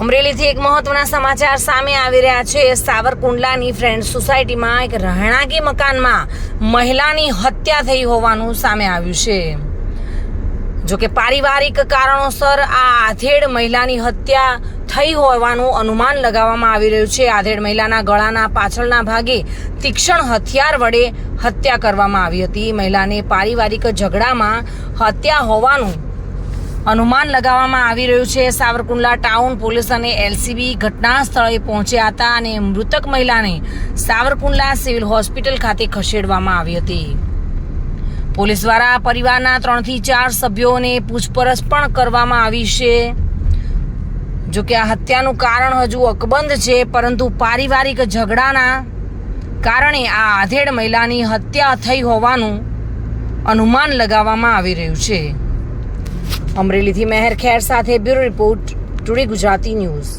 અમરેલીથી એક મહત્વના સમાચાર સામે આવી રહ્યા છે. સાવરકુંડલાની ફ્રેન્ડ સોસાયટીમાં એક રહેણાંકી મકાનમાં મહિલાની હત્યા થઈ હોવાનું સામે આવ્યું છે. જોકે પારિવારિક કારણોસર આ આધેડ મહિલાની હત્યા થઈ હોવાનું અનુમાન લગાવવામાં આવી રહ્યું છે. આધેડ મહિલાના ગળાના પાછળના ભાગે તીક્ષ્ણ હથિયાર વડે હત્યા કરવામાં આવી હતી. મહિલાને પારિવારિક ઝઘડામાં હત્યા હોવાનું અનુમાન લગાવવામાં આવી રહ્યું છે. સાવરકુંડલા ટાઉન પોલીસ અને એલસીબી ઘટના સ્થળે પહોંચ્યા હતા અને મૃતક મહિલાને સાવરકુંડલા સિવિલ હોસ્પિટલ ખાતે ખસેડવામાં આવી હતી. પોલીસ દ્વારા પરિવારના ત્રણથી ચાર સભ્યોને પૂછપરછ પણ કરવામાં આવી છે. જોકે આ હત્યાનું કારણ હજુ અકબંધ છે, પરંતુ પારિવારિક ઝઘડાના કારણે આ આધેડ મહિલાની હત્યા થઈ હોવાનું અનુમાન લગાવવામાં આવી રહ્યું છે. અમરેલીથી મહેર ખેર સાથે bureau report today Gujarati news.